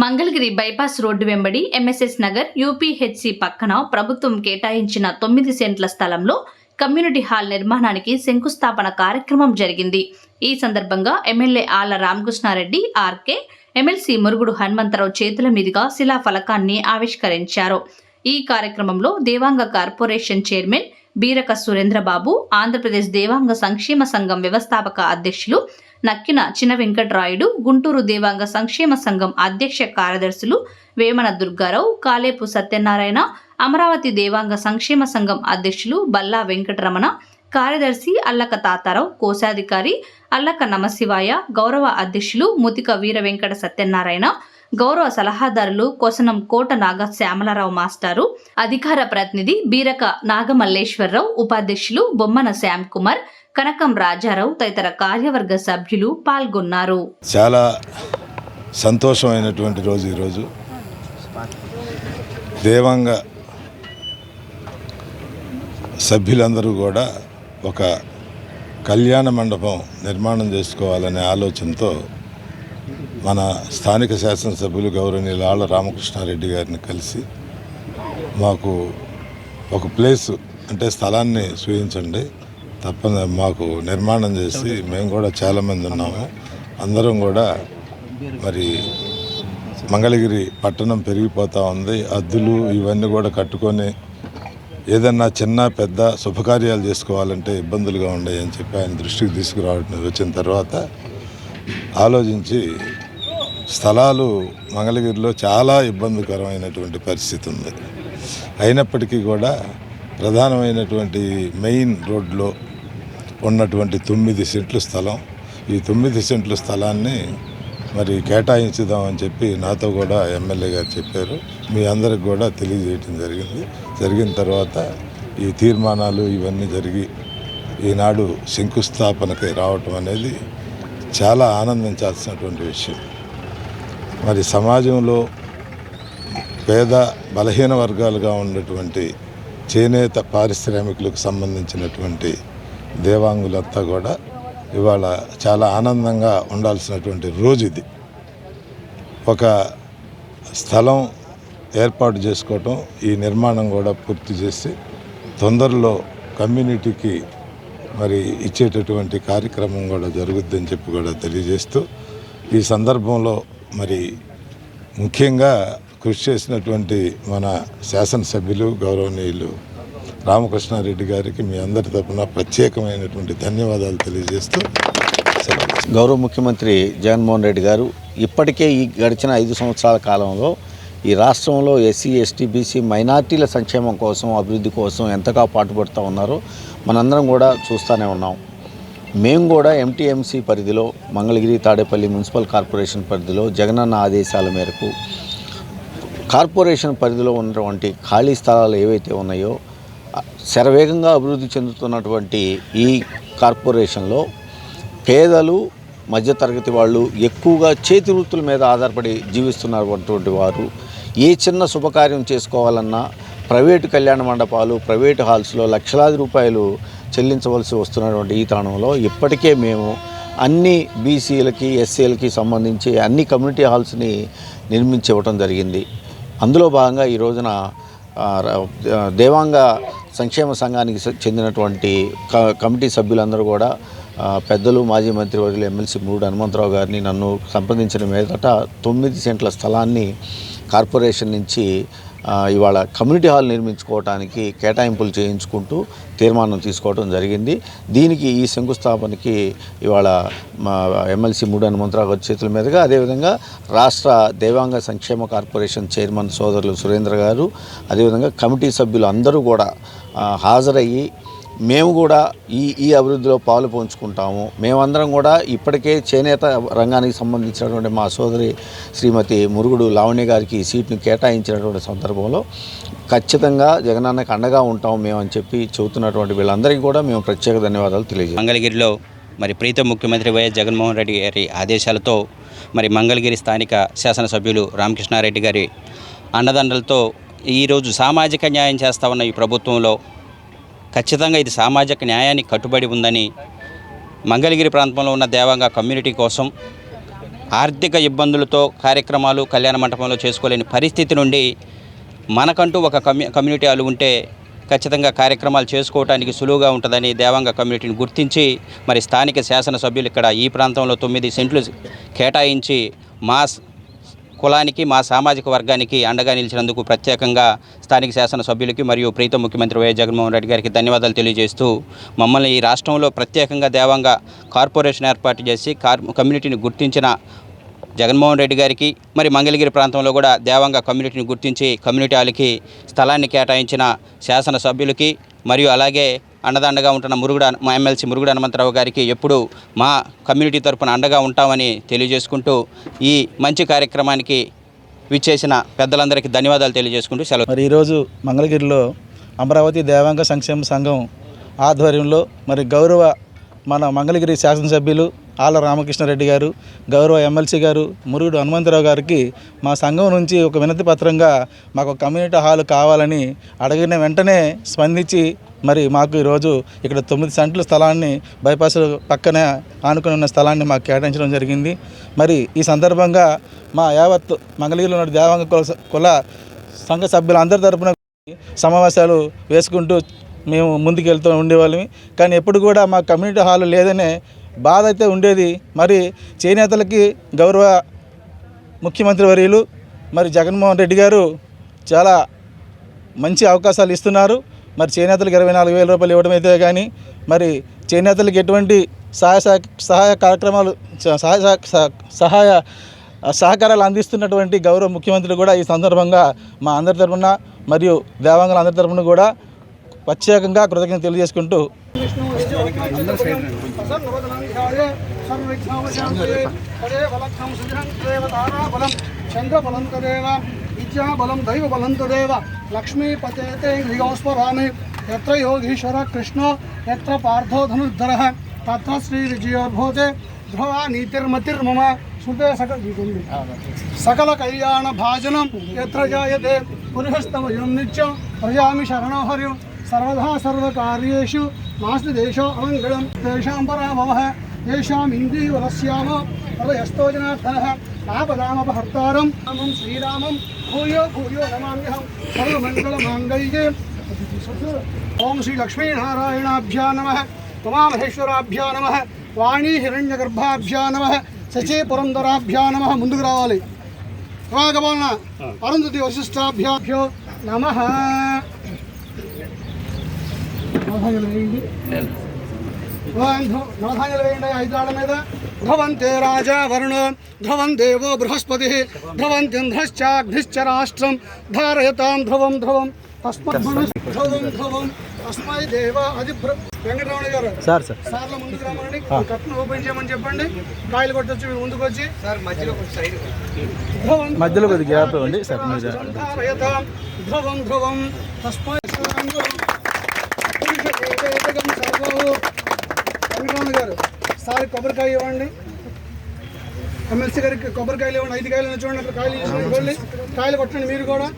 Mangalagiri bypass road వెంబడి MSS Nagar UPHC పక్కన ప్రభుత్వం కేటాయించిన తొమ్మిది సెంట్ల స్థలంలో కమ్యూనిటీ హాల్ నిర్మాణానికి శంకుస్థాపన కార్యక్రమం జరిగింది. ఈ సందర్భంగా ఎమ్మెల్యే ఆళ్ళ రామకృష్ణారెడ్డి ఆర్కే ఎమ్మెల్సీ మురుగుడు హనుమంతరావు చేతుల మీదుగా శిలాఫలకాన్ని ఆవిష్కరించారు. ఈ కార్యక్రమంలో దేవాంగ కార్పొరేషన్ చైర్మన్ బీరక సురేంద్రబాబు ఆంధ్రప్రదేశ్ దేవాంగ సంక్షేమ సంఘం వ్యవస్థాపక అధ్యక్షులు నక్కిన చిన వెంకట్రాయుడు గుంటూరు దేవాంగ సంక్షేమ సంఘం అధ్యక్ష కార్యదర్శులు వేమన దుర్గారావు కాలేపు సత్యనారాయణ అమరావతి దేవాంగ సంక్షేమ సంఘం అధ్యక్షులు బల్లా వెంకటరమణ కార్యదర్శి అల్లక తాతారావు కోశాధికారి అల్లక నమశివాయ గౌరవ అధ్యక్షులు ముతిక వీర వెంకట సత్యనారాయణ గౌరవ సలహాదారులు కోసనం కోట నాగ శ్యామలరావు మాస్టారు అధికార ప్రతినిధి బీరక నాగమల్లేశ్వరరావు ఉపాధ్యక్షులు బొమ్మన శ్యామ్ కుమార్ కనకం రాజారావు తదితర కార్యవర్గ సభ్యులు పాల్గొన్నారు. చాలా సంతోషమైనటువంటి రోజు ఈరోజు దేవాంగ సభ్యులందరూ కూడా ఒక కళ్యాణ మండపం నిర్మాణం చేసుకోవాలనే ఆలోచనతో మన స్థానిక శాసనసభ్యులు గౌరవనీయులు ఆళ్ళ రామకృష్ణారెడ్డి గారిని కలిసి మాకు ఒక ప్లేస్ అంటే స్థలాన్ని చూపించండి తప్పని మాకు నిర్మాణం చేసి మేము కూడా చాలామంది ఉన్నాము. అందరం కూడా మరి మంగళగిరి పట్టణం పెరిగిపోతూ ఉంది. అద్దులు ఇవన్నీ కూడా కట్టుకొని ఏదన్నా చిన్న పెద్ద శుభకార్యాలు చేసుకోవాలంటే ఇబ్బందులుగా ఉన్నాయని చెప్పి ఆయన దృష్టికి తీసుకురావడం వచ్చిన తర్వాత ఆలోచించి స్థలాలు మంగళగిరిలో చాలా ఇబ్బందికరమైనటువంటి పరిస్థితి ఉంది. అయినప్పటికీ కూడా ప్రధానమైనటువంటి మెయిన్ రోడ్లో ఉన్నటువంటి తొమ్మిది సెంట్ల స్థలం. ఈ తొమ్మిది సెంట్ల స్థలాన్ని మరి కేటాయించుదామని చెప్పి నాతో కూడా ఎమ్మెల్యే గారు చెప్పారు. మీ అందరికి కూడా తెలియజేయటం జరిగింది. జరిగిన తర్వాత ఈ తీర్మానాలు ఇవన్నీ జరిగి ఈనాడు శంకుస్థాపనకి రావటం అనేది చాలా ఆనందించాల్సినటువంటి విషయం. మరి సమాజంలో పేద బలహీన వర్గాలుగా ఉన్నటువంటి చేనేత పారిశ్రామికులకు సంబంధించినటువంటి దేవాంగులంతా కూడా ఇవాళ చాలా ఆనందంగా ఉండాల్సినటువంటి రోజు ఇది. ఒక స్థలం ఏర్పాటు చేసుకోవటం ఈ నిర్మాణం కూడా పూర్తి చేసి తొందరలో కమ్యూనిటీకి మరి ఇచ్చేటటువంటి కార్యక్రమం కూడా జరుగుద్దని చెప్పి కూడా తెలియజేస్తూ ఈ సందర్భంలో మరి ముఖ్యంగా కృషి చేసినటువంటి మన శాసనసభ్యులు గౌరవనీయులు రామకృష్ణారెడ్డి గారికి మీ అందరి తరఫున ప్రత్యేకమైనటువంటి ధన్యవాదాలు తెలియజేస్తూ గౌరవ ముఖ్యమంత్రి జగన్మోహన్ రెడ్డి గారు ఇప్పటికే ఈ గడిచిన ఐదు సంవత్సరాల కాలంలో ఈ రాష్ట్రంలో ఎస్సీ ఎస్టీ బీసీ మైనార్టీల సంక్షేమం కోసం అభివృద్ధి కోసం ఎంతగా పాటుపడుతూ ఉన్నారో మనందరం కూడా చూస్తూనే ఉన్నాం. మేము కూడా ఎంటీఎంసీ పరిధిలో మంగళగిరి తాడేపల్లి మున్సిపల్ కార్పొరేషన్ పరిధిలో జగనన్న ఆదేశాల మేరకు కార్పొరేషన్ పరిధిలో ఉన్నటువంటి ఖాళీ స్థలాలు ఏవైతే ఉన్నాయో శరవేగంగా అభివృద్ధి చెందుతున్నటువంటి ఈ కార్పొరేషన్లో పేదలు మధ్యతరగతి వాళ్ళు ఎక్కువగా చేతి వృత్తుల మీద ఆధారపడి జీవిస్తున్నటువంటి వారు ఏ చిన్న శుభకార్యం చేసుకోవాలన్నా ప్రైవేటు కళ్యాణ మండపాలు ప్రైవేటు హాల్స్లో లక్షలాది రూపాయలు చెల్లించవలసి వస్తున్నటువంటి ఈ తరుణంలో ఇప్పటికే మేము అన్ని బీసీలకి ఎస్సీలకి సంబంధించి అన్ని కమ్యూనిటీ హాల్స్ని నిర్మించి ఇవ్వటం జరిగింది. అందులో భాగంగా ఈ రోజున దేవాంగ సంక్షేమ సంఘానికి చెందినటువంటి క- కమిటీ సభ్యులందరూ కూడా పెద్దలు మాజీ మంత్రివర్యులు ఎమ్మెల్సీ మూడు హనుమంతరావు గారిని నన్ను సంప్రదించిన మీదట తొమ్మిది సెంట్ల స్థలాన్ని కార్పొరేషన్ నుంచి ఇవాళ కమ్యూనిటీ హాల్ నిర్మించుకోవడానికి కేటాయింపులు చేయించుకుంటూ తీర్మానం తీసుకోవడం జరిగింది. దీనికి ఈ శంకుస్థాపనకి ఇవాళ మా ఎమ్మెల్సీ మూడు హనుమంతరావు గారి చేతుల మీదుగా అదేవిధంగా రాష్ట్ర దేవాంగ సంక్షేమ కార్పొరేషన్ చైర్మన్ సోదరులు సురేంద్ర గారు అదేవిధంగా కమిటీ సభ్యులు అందరూ కూడా హాజరయ్యి మేము కూడా ఈ ఈ అభివృద్ధిలో పాలు పంచుకుంటాము. మేమందరం కూడా ఇప్పటికే చేనేత రంగానికి సంబంధించినటువంటి మా సోదరి శ్రీమతి మురుగుడు లావణ్య గారికి సీట్ను సీట్ని కేటాయించినటువంటి సందర్భంలో ఖచ్చితంగా జగనన్నకి అండగా ఉంటాం మేము అని చెప్పి చెబుతున్నటువంటి వీళ్ళందరికీ కూడా మేము ప్రత్యేక ధన్యవాదాలు తెలియజేస్తాం. మంగళగిరిలో మరి ప్రీతం ముఖ్యమంత్రి వైఎస్ జగన్మోహన్ రెడ్డి గారి ఆదేశాలతో మరి మంగళగిరి స్థానిక శాసనసభ్యులు రామకృష్ణారెడ్డి గారి అండదండలతో ఈరోజు సామాజిక న్యాయం చేస్తా ఉన్న ఈ ప్రభుత్వంలో ఖచ్చితంగా ఇది సామాజిక న్యాయానికి కట్టుబడి ఉందని మంగళగిరి ప్రాంతంలో ఉన్న దేవాంగ కమ్యూనిటీ కోసం ఆర్థిక ఇబ్బందులతో కార్యక్రమాలు కళ్యాణ మంటపంలో చేసుకోలేని పరిస్థితి నుండి మనకంటూ ఒక కమ్యూ కమ్యూనిటీ హాల్ ఉంటే ఖచ్చితంగా కార్యక్రమాలు చేసుకోవడానికి సులువుగా ఉంటుందని దేవాంగ కమ్యూనిటీని గుర్తించి మరి స్థానిక శాసనసభ్యులు ఇక్కడ ఈ ప్రాంతంలో తొమ్మిది సెంట్లు కేటాయించి మాస్ కులానికి మా సామాజిక వర్గానికి అండగా నిలిచినందుకు ప్రత్యేకంగా స్థానిక శాసనసభ్యులకి మరియు ప్రీత ముఖ్యమంత్రి వైఎస్ జగన్మోహన్ రెడ్డి గారికి ధన్యవాదాలు తెలియజేస్తూ మమ్మల్ని ఈ రాష్ట్రంలో ప్రత్యేకంగా దేవంగా కార్పొరేషన్ ఏర్పాటు చేసి కార్ కమ్యూనిటీని గుర్తించిన జగన్మోహన్ రెడ్డి గారికి మరి మంగళగిరి ప్రాంతంలో కూడా దేవంగా కమ్యూనిటీని గుర్తించి కమ్యూనిటీ వాళ్ళకి స్థలాన్ని కేటాయించిన శాసనసభ్యులకి మరియు అలాగే అండదండగా ఉంటున్న మురుగుడు మా ఎమ్మెల్సీ మురుగుడు హనుమంతరావు గారికి ఎప్పుడు మా కమ్యూనిటీ తరపున అండగా ఉంటామని తెలియజేసుకుంటూ ఈ మంచి కార్యక్రమానికి విచ్చేసిన పెద్దలందరికీ ధన్యవాదాలు తెలియజేసుకుంటూ సెలవు. మరి ఈరోజు మంగళగిరిలో అమరావతి దేవాంగ సంక్షేమ సంఘం ఆధ్వర్యంలో మరి గౌరవ మన మంగళగిరి శాసనసభ్యులు ఆళ్ళ రామకృష్ణారెడ్డి గారు గౌరవ ఎమ్మెల్సీ గారు మురుగుడు హనుమంతరావు గారికి మా సంఘం నుంచి ఒక వినతి పత్రంగా మాకు ఒక కమ్యూనిటీ హాల్ కావాలని అడిగిన వెంటనే స్పందించి మరి మాకు ఈరోజు ఇక్కడ తొమ్మిది సెంట్ల స్థలాన్ని బైపాస్ పక్కనే ఆనుకుని ఉన్న స్థలాన్ని మాకు కేటాయించడం జరిగింది. మరి ఈ సందర్భంగా మా యావత్ మంగళగిరిలో ఉన్న దేవాంగ కుల కుల సంఘ సభ్యులందరి తరపున సమావేశాలు వేసుకుంటూ మేము ముందుకెళ్తూ ఉండేవాళ్ళమి. కానీ ఎప్పుడు కూడా మా కమ్యూనిటీ హాల్ లేదనే బాధ అయితే ఉండేది. మరి చేనేతలకి గౌరవ ముఖ్యమంత్రి వర్యులు మరి జగన్మోహన్ రెడ్డి గారు చాలా మంచి అవకాశాలు ఇస్తున్నారు. మరి చేనేతలకు ఇరవై నాలుగు వేల రూపాయలు ఇవ్వడం అయితే కానీ మరి చేనేతలకు ఎటువంటి సహాయ సహ- సహాయ కార్యక్రమాలు సహాయ సహ- సహాయ సహకారాలు అందిస్తున్నటువంటి గౌరవ ముఖ్యమంత్రి కూడా ఈ సందర్భంగా మా అందరి తరపున మరియు దేవాంగుల అందరి తరపున కూడా ప్రత్యేకంగా కృతజ్ఞత తెలియజేసుకుంటూ విద్యాబలం దైవబలం తదేవ లక్ష్మీపతే గృహోస్మరామి ఎత్ర యోగీశ్వర కృష్ణ ఎత్ర పార్థో ధనుర్ధర తత్ర శ్రీ విజయోద్భూతే ధ్రువ నీతిర్మతిర్మమ సుతే సకల సకల కళ్యాణ భాజనం ఎత్ర జాయతే పురుషస్తమయం నిత్యం ప్రజామి శరణో సర్వదా సర్వకార్యేషు నాస్తి దేశో అమంగళం తేషాం పరాభవ తేషాం ఇంద్రీవరస్యామ హృదయస్థో జనార్దనః ఆపదామపహర్తారం రామం శ్రీరామం భూయో భూయో నమామ్యహం సర్వమంగళమాంగళ్యే। ఓం శ్రీ లక్ష్మీనారాయణాభ్యా నమ ఉమామహేశ్వరాభ్యా నమ వాణీ హిరణ్యగర్భాభ్యా నమ సచే పురంధరాభ్యా నమ ముందుకు రావాలి. అరుంధతి వశిష్టాభ్యాభ్యో నమ. నవధాన్యాలు వేయండి నవధాన్యాలు వేయండి ఐదాళ్ళ మీద ధ్రువంతే రాజా వరుణో ధ్రువం దేవో బృహస్పతి ధ్రువంత్యంధ్రశ్చాగ్నిశ్చ రాష్ట్రం ధారయతాం ధ్రువం ధ్రువం ధ్రువం ధ్రువం తస్మై దేవ అది వెంకటరమణ గారు. Sir sir. సార్ల ముందుకు రమ్మని కట్ను ఓపెన్ చేయమని చెప్పండి. కాయలు కొట్టొచ్చి మీరు ముందుకు వచ్చి సార్ మధ్యలో ధ్రువం మధ్యలో కొద్దిగా గ్యాప్ ఇవ్వండి. సార్ మీరు. ధారయతాం ధ్రువం ధ్రువం తస్మై పురుషదేవేదకం సర్వో వెంకటరమణ గారు సార్ కొబ్బరికాయ ఇవ్వండి ఎమ్మెల్సీ గారికి కొబ్బరికాయలు ఇవ్వండి ఐదు కాయలు ఉన్నాయి చూడండి అక్కడ కాయలు ఇవ్వండి ఇవ్వండి కాయలు కొట్టండి మీరు కూడా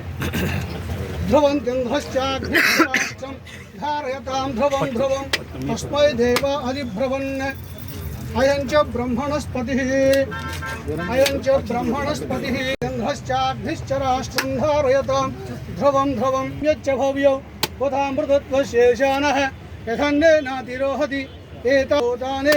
ధ్రువం గంధశ్చాగ్నిశ్చాస్త్రం ధారయతాం ధ్రువం ధ్రువం తస్మై దేవ అధిభ్రవన్ అయం చ బ్రహ్మణస్పతి అయం చ బ్రహ్మణస్పతి గంధశ్చాగ్నిశ్చ రాష్ట్రం ధారయతాం ధ్రువం ధ్రువం యచ్చ భవ్యౌ ఉదామృతత్వశేషానః యథన్నేనాతిరోహతి ఏతానే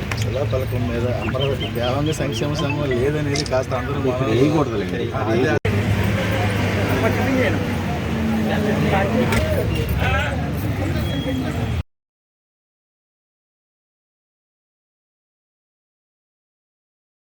మీద మీద అమరావతి దేవాంగ సంక్షేమ సంఘం లేదనేది కాస్త అందరూ అది.